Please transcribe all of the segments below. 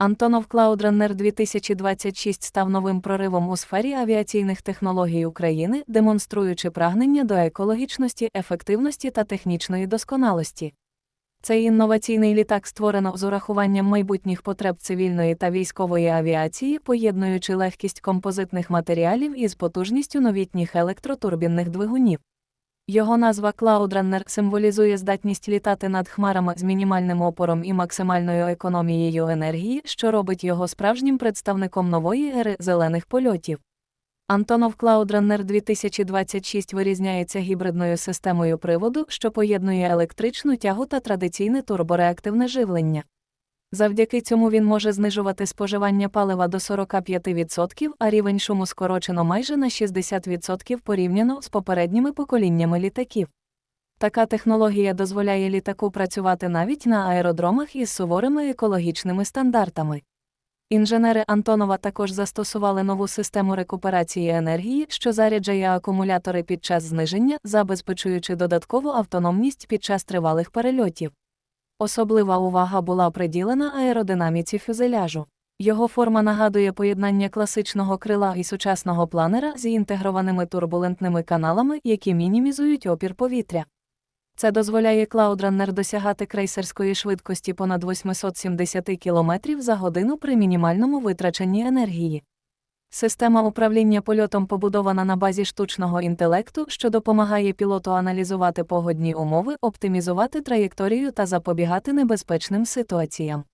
Антонов Runner 2026 став новим проривом у сфері авіаційних технологій України, демонструючи прагнення до екологічності, ефективності та технічної досконалості. Цей інноваційний літак створено з урахуванням майбутніх потреб цивільної та військової авіації, поєднуючи легкість композитних матеріалів із потужністю новітніх електротурбінних двигунів. Його назва Runner символізує здатність літати над хмарами з мінімальним опором і максимальною економією енергії, що робить його справжнім представником нової ери зелених польотів. Антонов Cloud 2026 вирізняється гібридною системою приводу, що поєднує електричну тягу та традиційне турбореактивне живлення. Завдяки цьому він може знижувати споживання палива до 45%, а рівень шуму скорочено майже на 60% порівняно з попередніми поколіннями літаків. Така технологія дозволяє літаку працювати навіть на аеродромах із суворими екологічними стандартами. Інженери Антонова також застосували нову систему рекуперації енергії, що заряджає акумулятори під час зниження, забезпечуючи додаткову автономність під час тривалих перельотів. Особлива увага була приділена аеродинаміці фюзеляжу. Його форма нагадує поєднання класичного крила і сучасного планера з інтегрованими турбулентними каналами, які мінімізують опір повітря. Це дозволяє Cloud досягати крейсерської швидкості понад 870 км за годину при мінімальному витраченні енергії. Система управління польотом побудована на базі штучного інтелекту, що допомагає пілоту аналізувати погодні умови, оптимізувати траєкторію та запобігати небезпечним ситуаціям.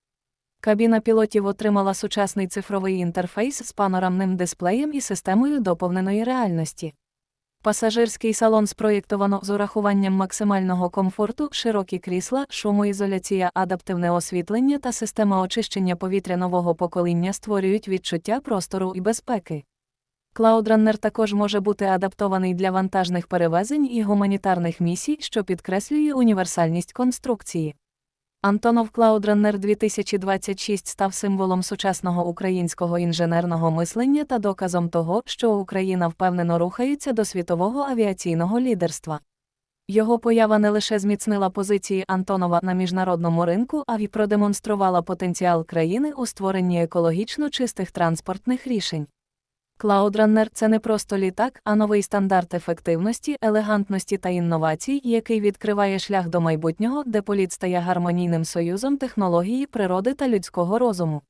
Кабіна пілотів отримала сучасний цифровий інтерфейс з панорамним дисплеєм і системою доповненої реальності. Пасажирський салон спроєктовано з урахуванням максимального комфорту, широкі крісла, шумоізоляція, адаптивне освітлення та система очищення повітря нового покоління створюють відчуття простору і безпеки. Cloud також може бути адаптований для вантажних перевезень і гуманітарних місій, що підкреслює універсальність конструкції. Антонов Runner 2026 став символом сучасного українського інженерного мислення та доказом того, що Україна впевнено рухається до світового авіаційного лідерства. Його поява не лише зміцнила позиції Антонова на міжнародному ринку, а й продемонструвала потенціал країни у створенні екологічно чистих транспортних рішень. Cloud Runner – це не просто літак, а новий стандарт ефективності, елегантності та інновацій, який відкриває шлях до майбутнього, де політ стає гармонійним союзом технології, природи та людського розуму.